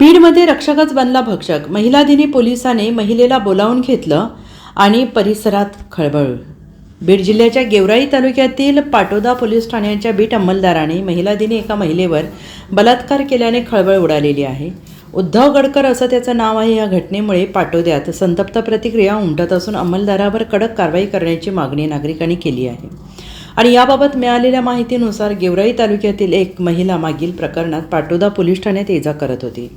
बीडमध्ये रक्षकच बनला भक्षक. महिला दिनी पोलिसाने महिलेला बोलावून घेतलं आणि परिसरात खळबळ. बीड जिल्ह्याच्या गेवराई तालुक्यातील पाटोदा पोलीस ठाण्याच्या बीट अंमलदाराने महिला दिनी एका महिलेवर बलात्कार केल्याने खळबळ उडालेली आहे. उद्धव गडकर असं त्याचं नाव आहे. या घटनेमुळे पाटोद्यात संतप्त प्रतिक्रिया उमटत असून अंमलदारावर कडक कारवाई करण्याची मागणी नागरिकांनी केली आहे. आणि याबाबत मिळालेल्या माहितीनुसार गेवराई तालुक्यातील एक महिला मागील प्रकरणात पाटोदा पोलीस ठाण्यात ये जा करत होती.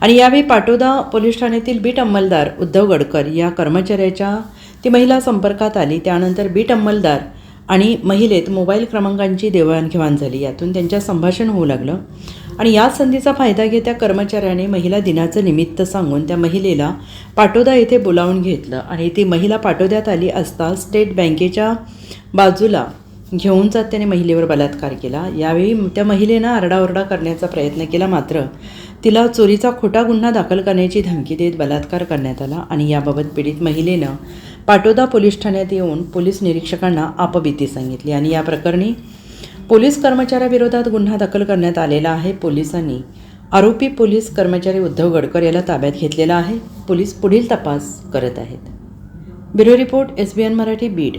आणि यावेळी पाटोदा पोलीस ठाण्यातील बीट अंमलदार उद्धव गडकर या कर्मचाऱ्याच्या ती महिला संपर्कात आली. त्यानंतर बीट अंमलदार आणि महिलेत मोबाईल क्रमांकांची देवाणघेवाण झाली. यातून त्यांच्या संभाषण होऊ लागलं. आणि या संधीचा फायदा घेत त्या कर्मचाऱ्याने महिला दिनाचं निमित्त सांगून त्या महिलेला पाटोदा येथे बोलावून घेतलं. आणि ती महिला पाटोद्यात आली असता स्टेट बँकेच्या बाजूला घेऊन जात त्याने महिलेवर बलात्कार केला. यावेळी त्या महिलेनं आरडाओरडा करण्याचा प्रयत्न केला मात्र तिला चोरीचा खोटा गुन्हा दाखल करण्याची धमकी देत बलात्कार करण्यात आला आणि याबाबत पीडित महिलेनं पाटोदा पोलीस ठाण्यात येऊन पोलीस निरीक्षकांना आपबीती सांगितली आणि या प्रकरणी पोलीस कर्मचाऱ्याविरोधात गुन्हा दाखल करण्यात आलेला आहे. पोलिसांनी आरोपी पोलीस कर्मचारी उद्धव गडकर याला ताब्यात घेतलेला आहे. पोलीस पुढील तपास करत आहेत. Bureau report S B N Marathi Beed.